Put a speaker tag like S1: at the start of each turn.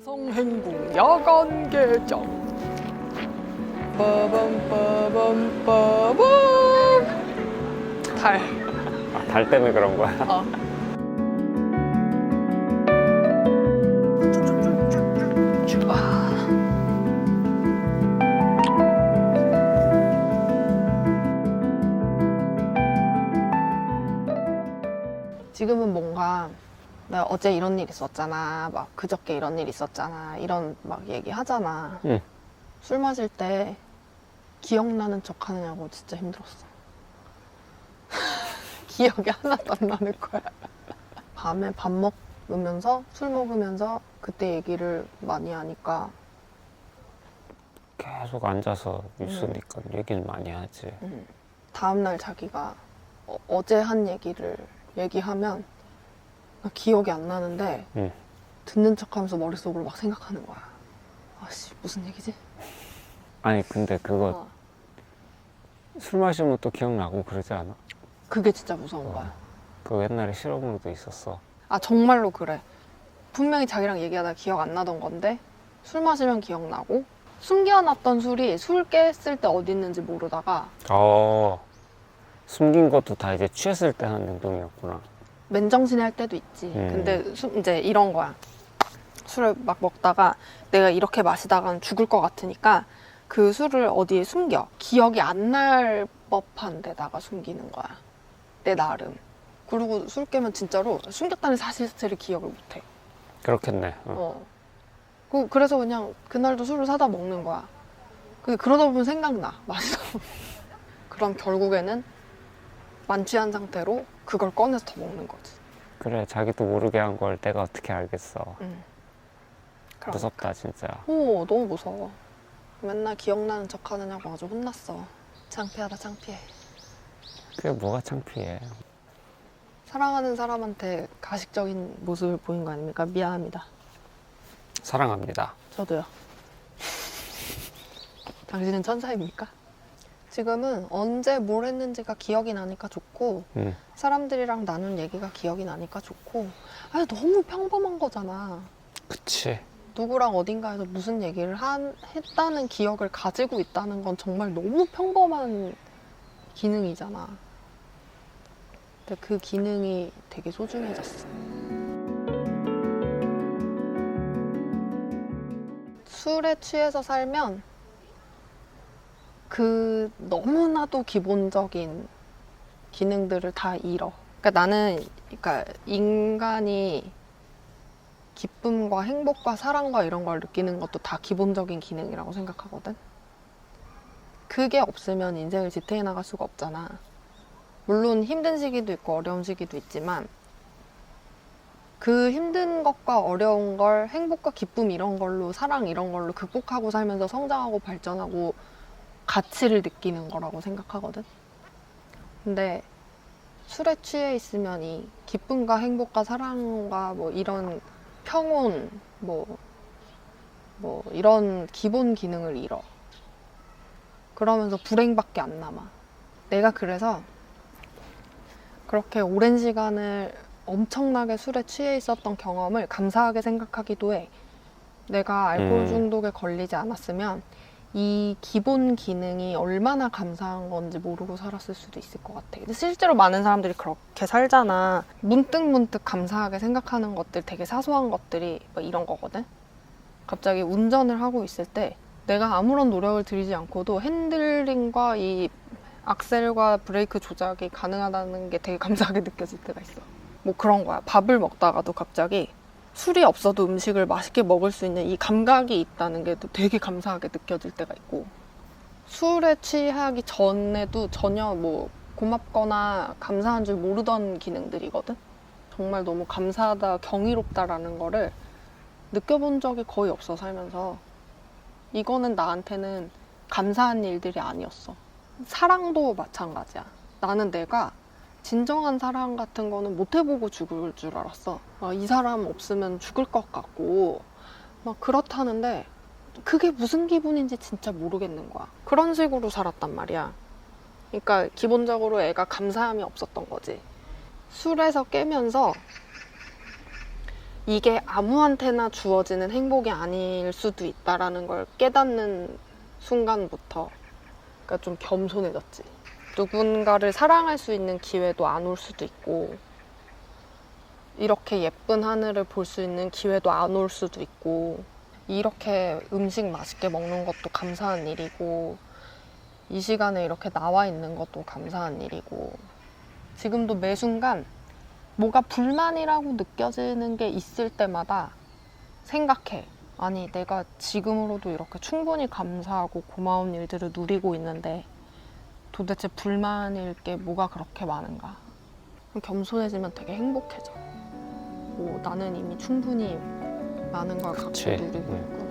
S1: 성행궁 야간 개장 빠밤 빠밤 빠밤 달
S2: 아, 달 때문에 그런 거야.
S1: 어. 와. 지금은 뭔가 나 어제 이런 일 있었잖아. 막 그저께 이런 일 있었잖아. 이런 막 얘기 하잖아.
S2: 응.
S1: 술 마실 때 기억나는 척 하느냐고 진짜 힘들었어. 기억이 하나도 안 나는 거야. 밤에 밥 먹으면서 술 먹으면서 그때 얘기를 많이 하니까.
S2: 계속 앉아서 있으니까 얘기는 많이 하지.
S1: 음, 다음날 자기가 어, 제한 얘기를 얘기하면 나 기억이 안 나는데
S2: 응.
S1: 듣는 척하면서 머릿속으로 막 생각하는 거야 아씨 무슨 얘기지?
S2: 아니 근데 그거
S1: 어,
S2: 술 마시면 또 기억나고 그러지 않아?
S1: 그게 진짜 무서운 거야
S2: 그 옛날에 실험으로도 있었어.
S1: 아 정말로 그래 분명히 자기랑 얘기하다 기억 안 나던 건데 술 마시면 기억나고 숨겨놨던 술이 술 깼을 때 어디 있는지 모르다가
S2: 어. 숨긴 것도 다 이제 취했을 때 하는 행동이었구나.
S1: 맨정신에 할 때도 있지.
S2: 음.
S1: 근데 수- 이제 이런 거야. 술을 막 먹다가 내가 이렇게 마시다가는 죽을 것 같으니까 그 술을 어디에 숨겨. 기억이 안 날 법한 데다가 숨기는 거야. 내 나름. 그리고 술 깨면 진짜로 숨겼다는 사실 자체를 기억을 못 해.
S2: 그렇겠네. 어.
S1: 어. 그- 그래서 그냥 그날도 술을 사다 먹는 거야. 근데 그러다 보면 생각나. 마시다 보면. 그럼 결국에는 만취한 상태로 그걸 꺼내서 더 먹는 거지.
S2: 그래 자기도 모르게 한 걸 내가 어떻게 알겠어.
S1: 응. 그럼.
S2: 무섭다 진짜.
S1: 오, 너무 무서워. 맨날 기억나는 척 하느냐고 아주 혼났어. 창피하다, 창피해.
S2: 그게 뭐가 창피해.
S1: 사랑하는 사람한테 가식적인 모습을 보인 거 아닙니까? 미안합니다.
S2: 사랑합니다.
S1: 저도요. 당신은 천사입니까? 지금은 언제 뭘 했는지가 기억이 나니까 좋고,
S2: 응.
S1: 사람들이랑 나눈 얘기가 기억이 나니까 좋고, 아 너무 평범한 거잖아.
S2: 그치.
S1: 누구랑 어딘가에서 무슨 얘기를 한, 했다는 기억을 가지고 있다는 건 정말 너무 평범한 기능이잖아. 근데 그 기능이 되게 소중해졌어. 술에 취해서 살면 그 너무나도 기본적인 기능들을 다 잃어. 그러니까 나는 그러니까 인간이 기쁨과 행복과 사랑과 이런 걸 느끼는 것도 다 기본적인 기능이라고 생각하거든. 그게 없으면 인생을 지탱해 나갈 수가 없잖아. 물론 힘든 시기도 있고 어려운 시기도 있지만 그 힘든 것과 어려운 걸 행복과 기쁨 이런 걸로 사랑 이런 걸로 극복하고 살면서 성장하고 발전하고 가치를 느끼는 거라고 생각하거든. 근데 술에 취해 있으면 이 기쁨과 행복과 사랑과 뭐 이런 평온, 뭐, 뭐, 이런 기본 기능을 잃어. 그러면서 불행밖에 안 남아. 내가 그래서 그렇게 오랜 시간을 엄청나게 술에 취해 있었던 경험을 감사하게 생각하기도 해. 내가 알코올
S2: 음.
S1: 중독에 걸리지 않았으면 이 기본 기능이 얼마나 감사한 건지 모르고 살았을 수도 있을 것 같아. 근데 실제로 많은 사람들이 그렇게 살잖아. 문득 문득 감사하게 생각하는 것들, 되게 사소한 것들이 뭐 이런 거거든. 갑자기 운전을 하고 있을 때 내가 아무런 노력을 들이지 않고도 핸들링과 이 악셀과 브레이크 조작이 가능하다는 게 되게 감사하게 느껴질 때가 있어. 뭐 그런 거야. 밥을 먹다가도 갑자기 술이 없어도 음식을 맛있게 먹을 수 있는 이 감각이 있다는 게또 되게 감사하게 느껴질 때가 있고 술에 취하기 전에도 전혀 뭐 고맙거나 감사한 줄 모르던 기능들이거든. 정말 너무 감사하다, 경이롭다라는 거를 느껴본 적이 거의 없어 살면서 이거는 나한테는 감사한 일들이 아니었어. 사랑도 마찬가지야. 나는 내가 진정한 사랑 같은 거는 못 해보고 죽을 줄 알았어. 아, 이 사람 없으면 죽을 것 같고, 막 그렇다는데, 그게 무슨 기분인지 진짜 모르겠는 거야. 그런 식으로 살았단 말이야. 그러니까 기본적으로 애가 감사함이 없었던 거지. 술에서 깨면서 이게 아무한테나 주어지는 행복이 아닐 수도 있다라는 걸 깨닫는 순간부터 그러니까 좀 겸손해졌지. 누군가를 사랑할 수 있는 기회도 안 올 수도 있고 이렇게 예쁜 하늘을 볼 수 있는 기회도 안 올 수도 있고 이렇게 음식 맛있게 먹는 것도 감사한 일이고 이 시간에 이렇게 나와 있는 것도 감사한 일이고 지금도 매 순간 뭐가 불만이라고 느껴지는 게 있을 때마다 생각해. 아니, 내가 지금으로도 이렇게 충분히 감사하고 고마운 일들을 누리고 있는데 도대체 불만일 게 뭐가 그렇게 많은가? 겸손해지면 되게 행복해져. 뭐, 나는 이미 충분히 많은 걸 갖고
S2: 그치.
S1: 누리고
S2: 응.
S1: 있구나.